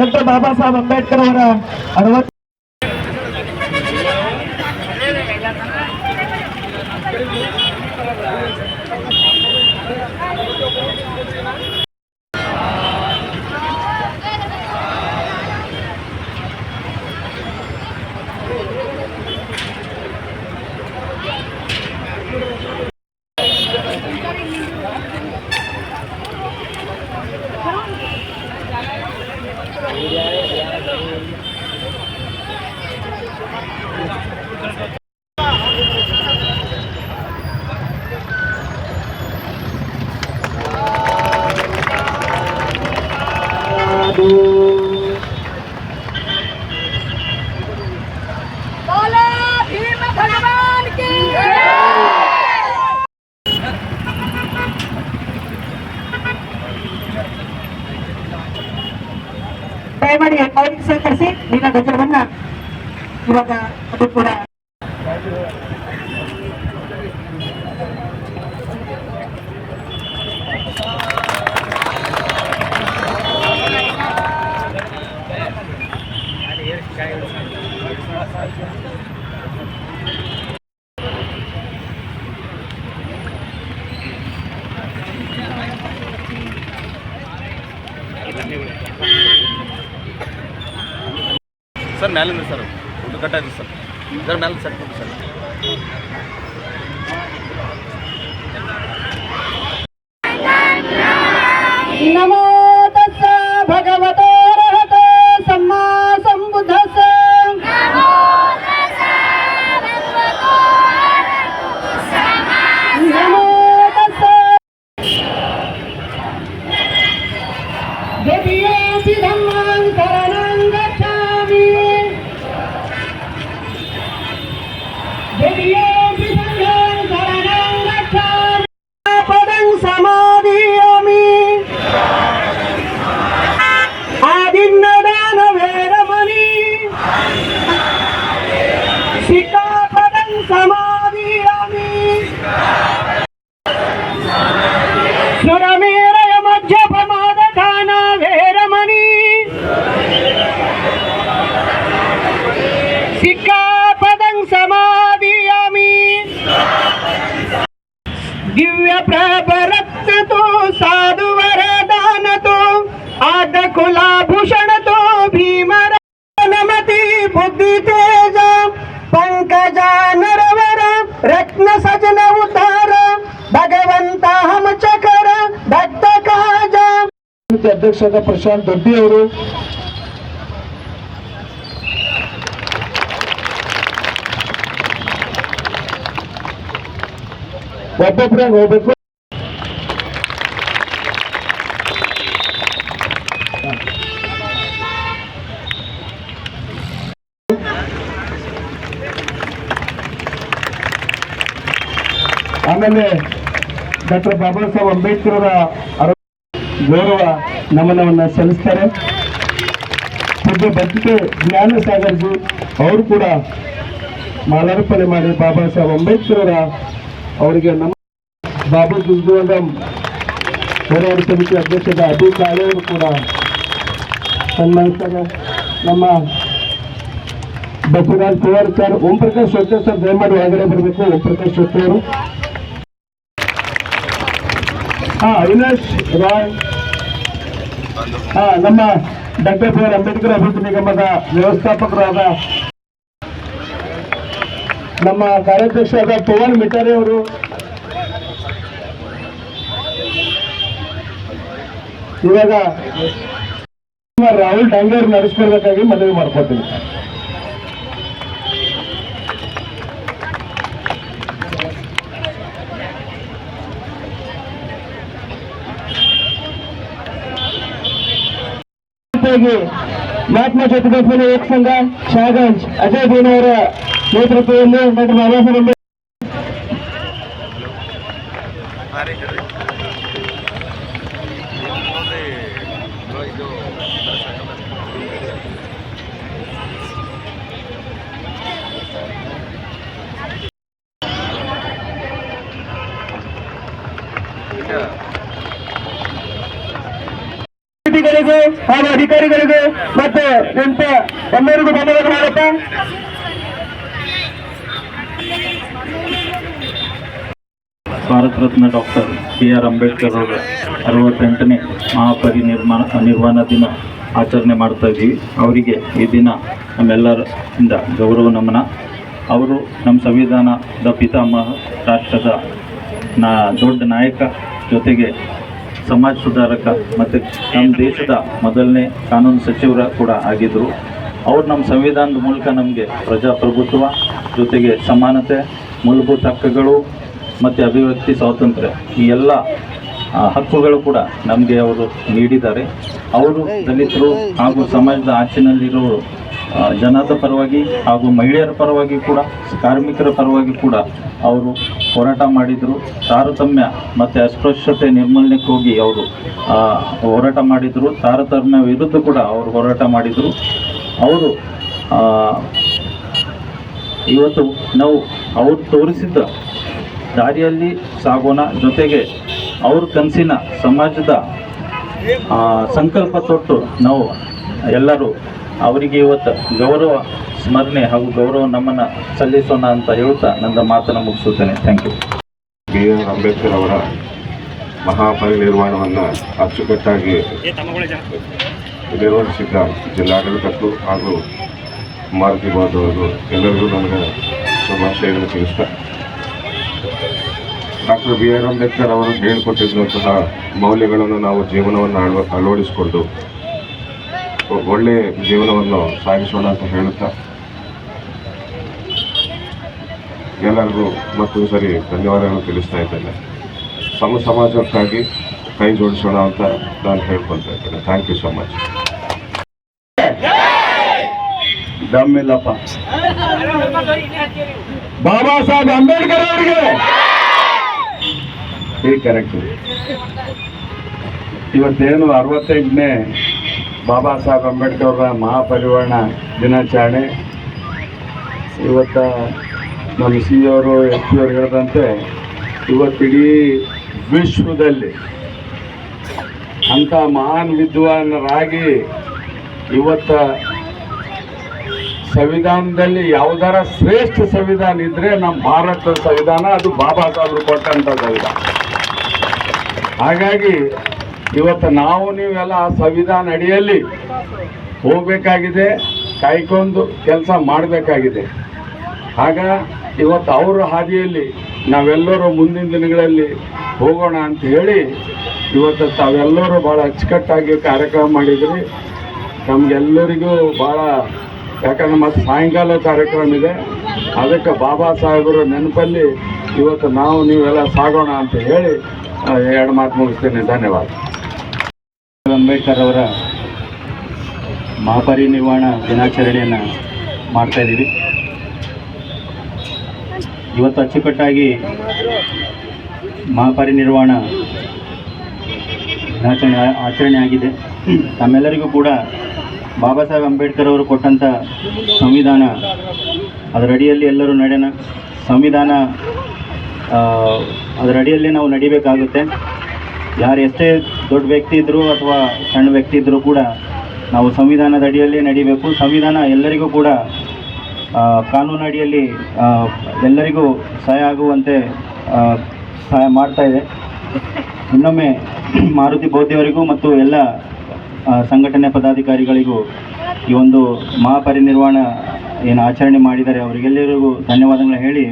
Doctor ಬಾಬಾ ಸಾಹೇಬ್ ಅಂಬೇಡ್ಕರ್ ಅವರ ಅರವತ್ತು ಸಹಕರಿಸಿ ನಿನ್ನ ಗಜವನ್ನ ಇವಾಗ ಅದು ಕೂಡ ಸರ್ ಮ್ಯಾಲಿಂದ ಸರ್ ಒಂದು ಕಟ್ಟಾಯ್ತು ಸರ್ ಸರ್ ಮ್ಯಾಲೆ ಸೆಟ್ ಮಾಡಿ ಸರ್ ನಮೋ ತಸ್ಸ ಭಗವತೋ ಅಧ್ಯಕ್ಷರಾದ ಪ್ರಶಾಂತ್ ದೊಡ್ಡಿ ಅವರು. ಒಬ್ಬೊಬ್ಬರೇ ಹೋಗ್ಬೇಕು. ಆಮೇಲೆ ಡಾಕ್ಟರ್ ಬಾಬಾ ಸಾಹೇಬ್ ಅಂಬೇಡ್ಕರ್ ಗೌರವ ನಮನವನ್ನು ಸಲ್ಲಿಸ್ತಾರೆ. ಪೂಜ್ಯ ಬದುಕೆ ಜ್ಞಾನ ಸಾಗರ್ಜಿ ಅವರು ಕೂಡ ಮಾಲಾರ್ಪಣೆ ಮಾಡಿ ಬಾಬಾ ಸಾಹೇಬ್ ಅಂಬೇಡ್ಕರ್ ಅವರ ಅವರಿಗೆ ನಮ್ಮ ಬಾಬು ಗುಂಜುವಂದಂ ಹೋರಾಟ ಸಮಿತಿ ಅಧ್ಯಕ್ಷದ ಅಭಿ ಕಾಳೆ ಅವರು ಕೂಡ ಸನ್ಮಾನಿಸ್ತಾರೆ. ನಮ್ಮ ಬಸವರಾಜ್ ಕುಮಾರ್ ಸರ್ ಓಂ ಪ್ರಕಾಶ್ ಸರ್, ದಯಮಾಡಿ ಒಳಗಡೆ ಬರಬೇಕು. ಓಂ ಪ್ರಕಾಶ್ ಅವರು. ಹಾ, ಅವಿನಾಶ್ ರಾಯ್ ನಮ್ಮ ಡಾಕ್ಟರ್ ಬಿ ಆರ್ ಅಂಬೇಡ್ಕರ್ ಅಭಿವೃದ್ಧಿ ನಿಗಮದ ವ್ಯವಸ್ಥಾಪಕರಾದ ನಮ್ಮ ಕಾರ್ಯಾಧ್ಯಕ್ಷರಾದ ಪವನ್ ಮಿಟಾರೆ ಅವರು, ಇವಾಗ ರಾಹುಲ್ ಡಾಂಗೆ ನಡೆಸ್ಕೊಳ್ಬೇಕಾಗಿ ಮನವಿ ಮಾಡ್ಕೊತೀನಿ ಜೊತೆಗೆ ಮಹಾತ್ಮ ಜ್ಯೋತಿಬಾ ಫುಲೆ ಏಕ ಸಂಘ ಶಾಹಗಂಜ್ ಅಜಯ್ ದೀನ್ ಅವರ ನೇತೃತ್ವದಲ್ಲಿ ಡಾಕ್ಟರ್ ಬಾಬಾ ಸಾಹೇಬ್ ಅಂಬೇಡ್ಕರ್ ಇದು ಅತಿಥಿಗಳಿಗೂ ಹಾಗೂ ಅಧಿಕಾರಿಗಳಿಗೂ ಮತ್ತು ಎಂತ ಎಲ್ಲರಿಗೂ ಧನ್ಯವಾದ ಮಾಡಪ್ಪ Bharat Ratna doctor B R Ambedkar ಅವರ ಅರವತ್ತೆಂಟನೇ ಮಹಾಪರಿನಿರ್ಮಾಣ ನಿರ್ವಹಣ ದಿನ ಆಚರಣೆ ಮಾಡ್ತಾ ಇದ್ದೀವಿ. ಅವರಿಗೆ ಈ ದಿನ ನಮ್ಮೆಲ್ಲರಿಂದ ಗೌರವ ನಮನ. ಅವರು ನಮ್ಮ ಸಂವಿಧಾನದ ಪಿತಾಮಹ, ರಾಷ್ಟ್ರದ ನಾ, ದೊಡ್ಡ ನಾಯಕ ಜೊತೆಗೆ ಸಮಾಜ ಸುಧಾರಕ ಮತ್ತು ನಮ್ಮ ದೇಶದ ಮೊದಲನೇ ಕಾನೂನು ಸಚಿವರ ಕೂಡ ಆಗಿದ್ದರು ಅವ್ರು ನಮ್ಮ ಸಂವಿಧಾನದ ಮೂಲಕ ನಮಗೆ ಪ್ರಜಾಪ್ರಭುತ್ವ ಜೊತೆಗೆ ಸಮಾನತೆ, ಮೂಲಭೂತ ಹಕ್ಕುಗಳು ಮತ್ತು ಅಭಿವ್ಯಕ್ತಿ, ಸ್ವಾತಂತ್ರ್ಯ ಈ ಎಲ್ಲ ಹಕ್ಕುಗಳು ಕೂಡ ನಮಗೆ ಅವರು ನೀಡಿದ್ದಾರೆ. ಅವರು ದಲಿತರು ಹಾಗೂ ಸಮಾಜದ ಆಚೆನಲ್ಲಿರೋ ಜನದ ಪರವಾಗಿ ಹಾಗೂ ಮಹಿಳೆಯರ ಪರವಾಗಿ ಕೂಡ, ಕಾರ್ಮಿಕರ ಪರವಾಗಿ ಕೂಡ ಅವರು ಹೋರಾಟ ಮಾಡಿದರು. ತಾರತಮ್ಯ ಮತ್ತು ಅಸ್ಪೃಶ್ಯತೆ ನಿರ್ಮೂಲನೆಗೆ ಹೋಗಿ ಅವರು ಹೋರಾಟ ಮಾಡಿದರು. ತಾರತಮ್ಯ ವಿರುದ್ಧ ಕೂಡ ಅವರು ಹೋರಾಟ ಮಾಡಿದರು. ಅವರು ಇವತ್ತು ನಾವು ಅವರು ತೋರಿಸಿದ್ದ ದಾರಿಯಲ್ಲಿ ಸಾಗೋಣ ಜೊತೆಗೆ ಅವ್ರ ಕನಸಿನ ಸಮಾಜದ ಸಂಕಲ್ಪ ತೊಟ್ಟು ನಾವು ಎಲ್ಲರೂ ಅವರಿಗೆ ಇವತ್ತು ಗೌರವ, ಸ್ಮರಣೆ ಹಾಗೂ ಗೌರವ ನಮ್ಮನ್ನು ಸಲ್ಲಿಸೋಣ ಅಂತ ಹೇಳ್ತಾ ನನ್ನ ಮಾತನ್ನು ಮುಗಿಸುತ್ತೇನೆ. Thank you B R. Ambedkar ಅವರ ಮಹಾಪರಿನಿರ್ವಾಣವನ್ನು ಅಚ್ಚುಕಟ್ಟಾಗಿ ನಿರ್ವಹಿಸಿದ್ದ ಜಿಲ್ಲಾಡಳಿತಕ್ಕೂ ಹಾಗೂ ಮಾರುತಿ ಬಾಧವರು ಎಲ್ಲರಿಗೂ ನನಗೆ ಶುಭಾಶಯಗಳು ತಿಳಿಸ್ತಾ. Doctor B. ಆರ್. ಅಂಬೇಡ್ಕರ್ ಅವರು ಹೇಳಿಕೊಟ್ಟಿದ್ದಂತಹ ಮೌಲ್ಯಗಳನ್ನು ನಾವು ಜೀವನವನ್ನು ಅಳವ, ಅಳವಡಿಸಿಕೊಂಡು ಒ- ಒಳ್ಳೆಯ ಜೀವನವನ್ನು ಸಾಗಿಸೋಣ ಅಂತ ಹೇಳುತ್ತಾ ಎಲ್ಲರಿಗೂ ಮತ್ತೊಂದು ಸರಿ ಧನ್ಯವಾದಗಳು ತಿಳಿಸ್ತಾ ಇದ್ದೇನೆ. ಸಮ ಸಮಾಜಕ್ಕಾಗಿ ಕೈ ಜೋಡಿಸೋಣ ಅಂತ ನಾನು ಹೇಳ್ಕೊಳ್ತಾ ಇದ್ದೇನೆ. ಥ್ಯಾಂಕ್ ಯು ಸೊ ಮಚ್ ದಮ್ಮಿಲ್ಲಪ್ಪ ಬಾಬಾ ಸಾಹೇಬ್ ಅಂಬೇಡ್ಕರ್ ಅವರಿಗೆ. ಈ ಕರೆಕ್ಟ್. ಇವತ್ತೇನು ಅರವತ್ತೆಂಟನೇ ಬಾಬಾ ಸಾಹೇಬ್ ಅಂಬೇಡ್ಕರ್ ಅವರ ಮಹಾಪರಿವರ್ಣ ದಿನಾಚರಣೆ. ಇವತ್ತ ನಮ್ಮ ಸಿ ಅವರು ಎಸ್ ಪಿ ಅವರು ಹೇಳಿದಂತೆ ಇವತ್ತಿಡೀ ವಿಶ್ವದಲ್ಲಿ ಅಂಥ ಮಹಾನ್ ವಿದ್ವಾನರಾಗಿ ಇವತ್ತ ಸಂವಿಧಾನದಲ್ಲಿ ಯಾವ್ದಾರ ಶ್ರೇಷ್ಠ ಸಂವಿಧಾನ ಇದ್ರೆ ನಮ್ಮ ಭಾರತದ ಸಂವಿಧಾನ ಅದು ಬಾಬಾ ಸಾಹೇಬರು ಕೊಟ್ಟಂಥ ಸಂವಿಧಾನ. ಹಾಗಾಗಿ ಇವತ್ತು ನಾವು ನೀವೆಲ್ಲ ಆ ಸಂವಿಧಾನ ಅಡಿಯಲ್ಲಿ ಹೋಗಬೇಕಾಗಿದೆ, ಕಾಯ್ಕೊಂಡು ಕೆಲಸ ಮಾಡಬೇಕಾಗಿದೆ. ಆಗ ಇವತ್ತು ಅವರ ಹಾದಿಯಲ್ಲಿ ನಾವೆಲ್ಲರೂ ಮುಂದಿನ ದಿನಗಳಲ್ಲಿ ಹೋಗೋಣ ಅಂತ ಹೇಳಿ ಇವತ್ತು ತಾವೆಲ್ಲರೂ ಭಾಳ ಅಚ್ಚುಕಟ್ಟಾಗಿ ಕಾರ್ಯಕ್ರಮ ಮಾಡಿದ್ರಿ. ನಮಗೆಲ್ಲರಿಗೂ ಭಾಳ ಯಾಕಂದ್ರೆ ಮತ್ತೆ ಸಾಯಂಕಾಲ ಕಾರ್ಯಕ್ರಮ ಇದೆ. ಅದಕ್ಕೆ ಬಾಬಾ ಸಾಹೇಬರ ನೆನಪಲ್ಲಿ ಇವತ್ತು ನಾವು ನೀವೆಲ್ಲ ಸಾಗೋಣ ಅಂತ ಹೇಳಿ ಎರಡು ಮಾತು ಮುಗಿಸ್ತೀನಿ. ಧನ್ಯವಾದ. ಅಂಬೇಡ್ಕರ್ ಅವರ ಮಹಾಪರಿನಿರ್ವಾಣ ದಿನಾಚರಣೆಯನ್ನು ಮಾಡ್ತಾ ಇದ್ದೀವಿ. ಇವತ್ತು ಅಚ್ಚುಕಟ್ಟಾಗಿ ಮಹಾಪರಿನಿರ್ವಾಣ ದಿನಾಚರಣೆ ಆಚರಣೆ ಆಗಿದೆ. ತಮ್ಮೆಲ್ಲರಿಗೂ ಕೂಡ ಬಾಬಾ ಸಾಹೇಬ್ ಅಂಬೇಡ್ಕರ್ ಅವರು ಕೊಟ್ಟಂಥ ಸಂವಿಧಾನ ಅದರ ಅಡಿಯಲ್ಲಿ ಎಲ್ಲರೂ ನಡೆಯೋಣ ಸಂವಿಧಾನ ಆ, ಅದರ ಅಡಿಯಲ್ಲಿ ನಾವು ನಡಿಬೇಕಾಗುತ್ತೆ. ಯಾರು ಎಷ್ಟೇ ದೊಡ್ಡ ವ್ಯಕ್ತಿ ಇದ್ದರೂ ಅಥವಾ ಸಣ್ಣ ವ್ಯಕ್ತಿ ಇದ್ದರೂ ಕೂಡ ನಾವು ಸಂವಿಧಾನದ ಅಡಿಯಲ್ಲಿ ನಡಿಬೇಕು. ಸಂವಿಧಾನ ಎಲ್ಲರಿಗೂ ಕೂಡ ಕಾನೂನು ಅಡಿಯಲ್ಲಿ ಎಲ್ಲರಿಗೂ ಸಹಾಯ ಆಗುವಂತೆ ಸಹಾಯ ಮಾಡ್ತಾ ಇದೆ. ಇನ್ನೊಮ್ಮೆ ಮಾರುತಿ ಬೌದ್ಧಿಯವರಿಗೂ ಮತ್ತು ಎಲ್ಲ ಸಂಘಟನೆ ಪದಾಧಿಕಾರಿಗಳಿಗೂ ಈ ಒಂದು ಮಹಾಪರಿನಿರ್ವಾಣ ಏನು ಆಚರಣೆ ಮಾಡಿದ್ದಾರೆ ಅವರಿಗೆಲ್ಲರಿಗೂ ಧನ್ಯವಾದಗಳನ್ನು ಹೇಳಿ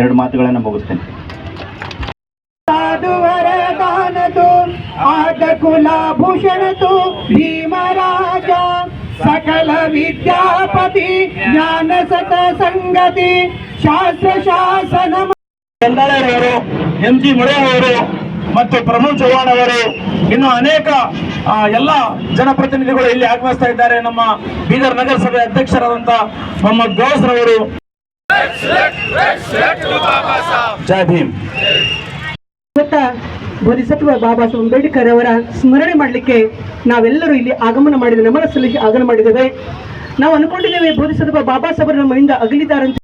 ಎರಡು ಮಾತುಗಳನ್ನು ಮುಗಿಸ್ತೇನೆ. ಆದ ಕುಲಭೂಷಣತು ಭೀಮರಾಜ ಸಕಲ ವಿದ್ಯಾಪತಿ ಜ್ಞಾನ ಸತ ಸಂಗತಿ ಶಾಸ್ತ್ರ ಶಾಸನ ಅವರು ಎಂ ಜಿ ಮುಳೆ ಅವರು ಮತ್ತು ಪ್ರಮೋದ್ ಚೌಹಾಣ್ ಅವರು ಇನ್ನು ಅನೇಕ ಎಲ್ಲ ಜನಪ್ರತಿನಿಧಿಗಳು ಇಲ್ಲಿ ಆಗಮಿಸ್ತಾ ಇದ್ದಾರೆ ನಮ್ಮ ಬೀದರ್ ನಗರಸಭೆ ಅಧ್ಯಕ್ಷರಾದಂತ ಮೊಹಮ್ಮದ್ ಗೌಸ್ ರವರು ಜೈ ಭೀಮ್ ಬೋಧಿಸತ್ವ ಬಾಬಾ ಸಾಹೇಬ್ ಅಂಬೇಡ್ಕರ್ ಅವರ ಸ್ಮರಣೆ ಮಾಡಲಿಕ್ಕೆ ನಾವೆಲ್ಲರೂ ಇಲ್ಲಿ ಆಗಮನ ಮಾಡಿದ ನಮನ ಸಲ್ಲಿಸಿ ಆಗಮನ ಮಾಡಿದ್ದೇವೆ. ನಾವು ಅನ್ಕೊಂಡಿದ್ದೇವೆ ಬೋಧಿಸತ್ವ ಬಾಬಾ ಸಾಹೇಬರು ನಮ್ಮಿಂದ ಅಗಲಿದಾರಂತ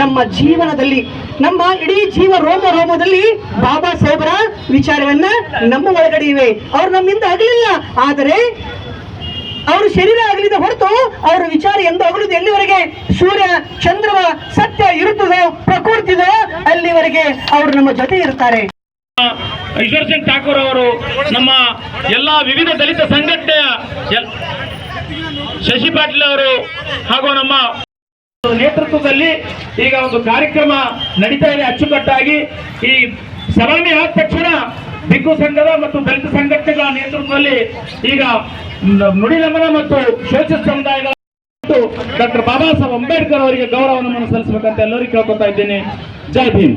ನಮ್ಮ ಜೀವನದಲ್ಲಿ, ನಮ್ಮ ಇಡೀ ಜೀವ ರೋಮ ರೋಮದಲ್ಲಿ ಬಾಬಾ ಸಾಹೇಬರ ವಿಚಾರವನ್ನ ನಮ್ಮ ಒಳಗಡೆ ಇವೆ. ಅವ್ರು ನಮ್ಮಿಂದ ಆಗಲಿಲ್ಲ ಆದರೆ ಅವರು ಶರೀರ ಆಗಲಿದ ಹೊರತು ಅವರ ವಿಚಾರ ಎಂದು ಅಗಲುದು. ಎಲ್ಲಿವರೆಗೆ ಸೂರ್ಯ, ಚಂದ್ರವ, ಸತ್ಯ ಇರುತ್ತದೋ, ಪ್ರಕೃತಿದೋ, ಅಲ್ಲಿವರೆಗೆ ಅವರು ನಮ್ಮ ಜೊತೆ ಇರ್ತಾರೆ ಈಶ್ವರ್ ಸಿಂಗ್ ಠಾಕೂರ್ ಅವರು ನಮ್ಮ ಎಲ್ಲ ವಿವಿಧ ದಲಿತ ಸಂಘಟನೆಯ ಶಶಿ ಪಾಟೀಲ್ ಅವರು ಹಾಗೂ ನಮ್ಮ ನೇತೃತ್ವದಲ್ಲಿ ಈಗ ಒಂದು ಕಾರ್ಯಕ್ರಮ ನಡೀತಾ ಇದೆ ಅಚ್ಚುಕಟ್ಟಾಗಿ. ಈ ಸಲಾಮಿ ಆದ ತಕ್ಷಣ ಬಿಕ್ಕು ಸಂಘದ ಮತ್ತು ದಲಿತ ಸಂಘಟನೆಗಳ ನೇತೃತ್ವದಲ್ಲಿ ಈಗ ನ- ನುಡಿ ನಮನ ಮತ್ತು ಶೋಚ ಸಮುದಾಯಗಳ ಡಾಕ್ಟರ್ ಬಾಬಾ ಸಾಹೇಬ್ ಅಂಬೇಡ್ಕರ್ ಅವರಿಗೆ ಗೌರವ ನಮನ ಸಲ್ಲಿಸಬೇಕಂತ ಎಲ್ಲರಿಗೂ ಕೇಳ್ಕೊತಾ ಇದ್ದೇನೆ. ಜೈ ಭೀಮ್.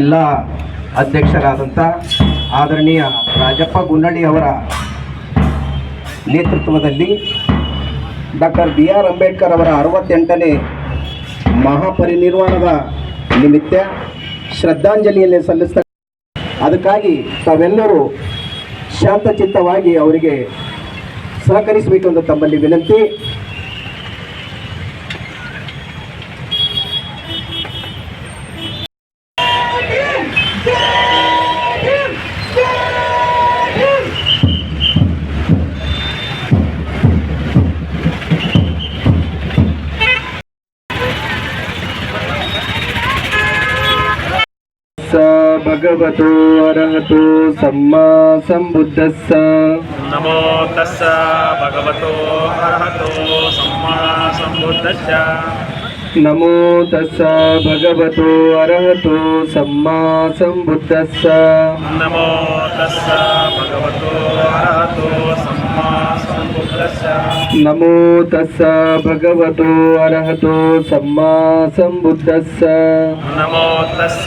ಜಿಲ್ಲಾ ಅಧ್ಯಕ್ಷರಾದಂಥ ಆದರಣೀಯ ರಾಜಪ್ಪ ಗುಂಡಳ್ಳಿ ಅವರ ನೇತೃತ್ವದಲ್ಲಿ ಡಾಕ್ಟರ್ ಬಿ ಆರ್ ಅಂಬೇಡ್ಕರ್ ಅವರ ಅರವತ್ತೆಂಟನೇ ಮಹಾಪರಿನಿರ್ವಾಣದ ನಿಮಿತ್ತ ಶ್ರದ್ಧಾಂಜಲಿಯಲ್ಲಿ ಸಲ್ಲಿಸ್ತ ಅದಕ್ಕಾಗಿ ತಾವೆಲ್ಲರೂ ಶಾಂತಚಿತ್ತವಾಗಿ ಅವರಿಗೆ ಸಹಕರಿಸಬೇಕೆಂದು ತಮ್ಮಲ್ಲಿ ವಿನಂತಿ. బుద్ధస్స భగవతో అర్హతో సమ్మా సంబుద్ధస్స నమో తస్స భగవతో అర్హతో సమ్మా సంబుద్ధస్స నమో తస్స భగవతో అర్హతో సమ్మా సంబుద్ధస్స నమో తస్స భగవతో అర్హతో సమ్మా నమో తస్స భగవతో అర్హతో సమ్మా సంబుద్ధస్స. నమో తస్స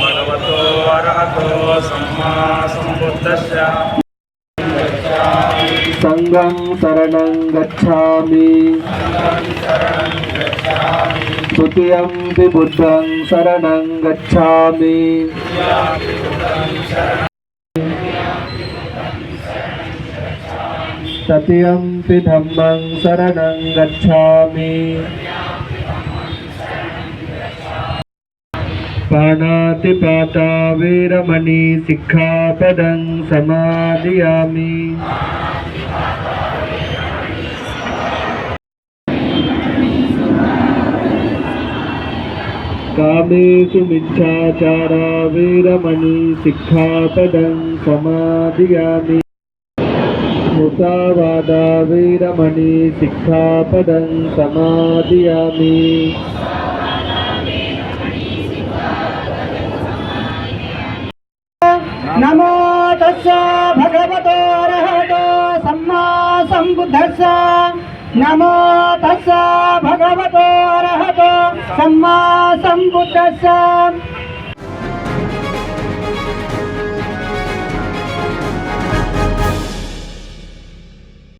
భగవతో అర్హతో సమ్మా సంబుద్ధస్స. సంగం శరణం గచ్చామి. తృతీయం బుద్ధం శరణం గచ్చామి. सत्यंपि धम्मं शरणं गच्छामि पाणातिपाता वीरमणि सिक्खापदं समादयामि कामेषु मिथ्याचारा वीरमणि सिक्खापदं समादयामि సావాదా వీరమణి సిక్ఖాపదం సమాధియామి. నమో తస్స భగవతో రహతో సమ్మా సంబుద్ధస్స నమో తస్స భగవతో రహతో సమ్మా సంబుద్ధ